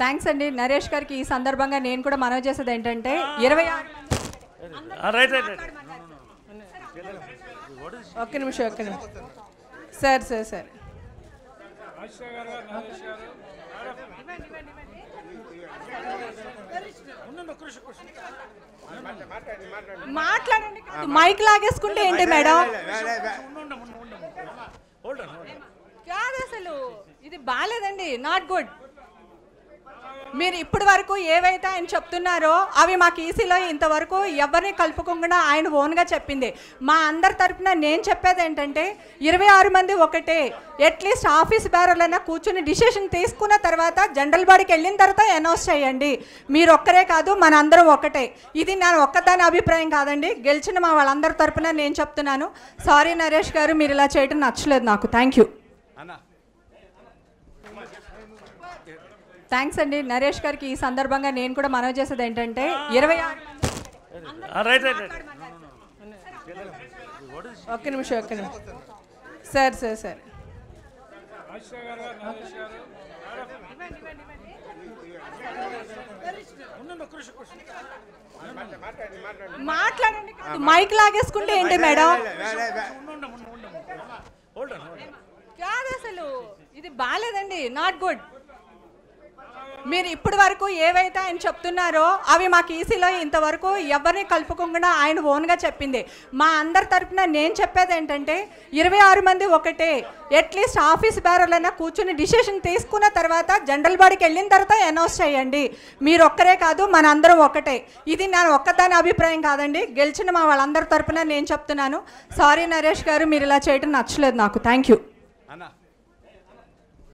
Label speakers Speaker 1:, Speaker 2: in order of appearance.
Speaker 1: Thanks అండి. నరేష్ గారికి ఈ సందర్భంగా నేను కూడా మనవి చేసేది ఏంటంటే ఇరవై
Speaker 2: ఒక్క నిమిషం ఒక్క నిమిషం. Sir sir sir.
Speaker 1: మాట్లాడండి మైక్ లాగేసుకుంటే ఏంటి మేడం
Speaker 3: హోల్డ్ ఆన్
Speaker 1: కాదు అసలు ఇది బాగాలేదండి నాట్ గుడ్ మీరు ఇప్పటి వరకు ఏవైతే ఆయన చెప్తున్నారో అవి మాకు ఈసీలో ఇంతవరకు ఎవరిని కలుపుకోకుండా ఆయన ఓన్గా చెప్పింది. మా అందరి తరఫున నేను చెప్పేది ఏంటంటే ఇరవై ఆరు మంది ఒకటే. అట్లీస్ట్ ఆఫీస్ బ్యారర్లైనా కూర్చుని డిసిషన్ తీసుకున్న తర్వాత జనరల్ బాడీకి వెళ్ళిన తర్వాత అనౌన్స్ చేయండి. మీరు ఒక్కరే కాదు మన అందరం ఒకటే. ఇది నా ఒక్కదాని అభిప్రాయం కాదండి. గెలిచిన మా వాళ్ళందరి తరఫున నేను చెప్తున్నాను. సారీ నరేష్ గారు మీరు ఇలా చేయడం నచ్చలేదు నాకు. థ్యాంక్ యూ థ్యాంక్స్ అండి. నరేష్ గారికి ఈ సందర్భంగా నేను కూడా మనవి చేసేది ఏంటంటే ఇరవై
Speaker 2: ఒక్క నిమిషం ఒక్క నిమిషం. Sir sir sir.
Speaker 1: మాట్లాడండి మైక్ లాగేసుకుంటే ఏంటి మేడం? కాదు అసలు. ఇది బాగాలేదండి నాట్ గుడ్ మీరు ఇప్పటి వరకు ఏవైతే ఆయన చెప్తున్నారో అవి మాకు ఈసీలో ఇంతవరకు ఎవరిని కలుపుకోకుండా ఆయన ఓన్గా చెప్పింది. మా అందరి తరపున నేను చెప్పేది ఏంటంటే ఇరవై ఆరు మంది ఒకటే. అట్లీస్ట్ ఆఫీస్ బ్యారర్లైనా కూర్చుని డిసిషన్ తీసుకున్న తర్వాత జనరల్ బాడీకి వెళ్ళిన తర్వాత అనౌన్స్ చేయండి. మీరు ఒక్కరే కాదు మన అందరం ఒకటే. ఇది నా ఒక్కదాని అభిప్రాయం కాదండి. గెలిచిన మా వాళ్ళందరి తరపున నేను చెప్తున్నాను. సారీ నరేష్ గారు మీరు ఇలా చేయడం నచ్చలేదు నాకు. Thank you